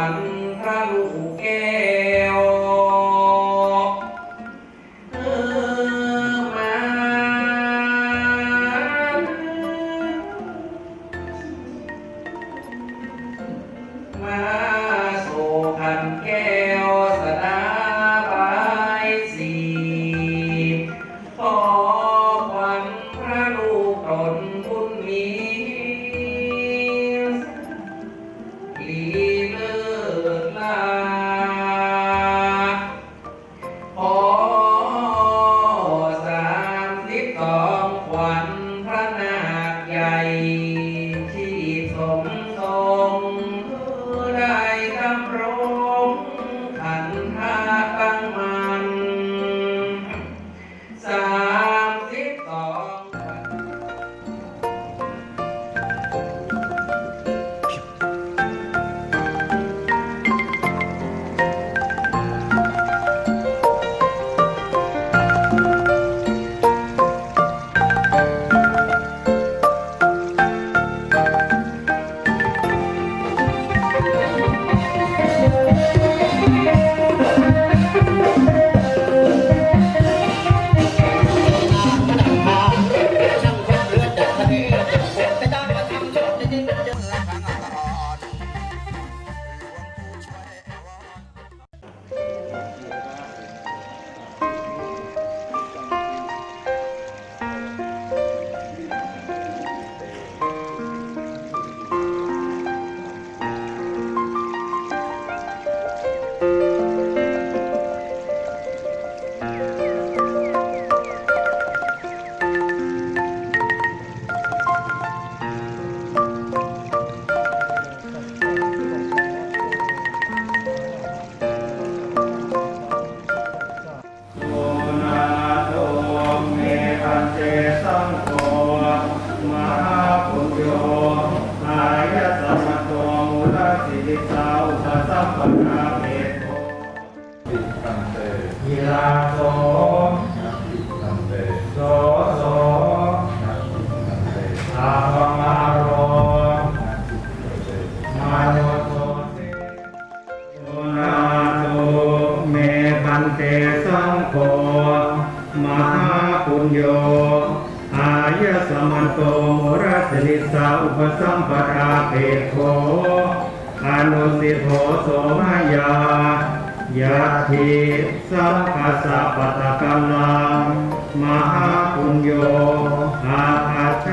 องขวัญพระลูกแก้วเออมามาสู่ขันแก้วสดาบายสีขอขวัญพระลูกตนบุญมีลี องขวัญพระนาคใหญ่ ที่สมทรงได้ดำรงขันธา นเตสังโฆมหาปุญโยอายะสมันโตมุรสนิสาอุปสัมปราเปโคอนุสิโธโสมายายาทิสัพพะสัพพะตะกัลลังมหาปุญโยอาภาช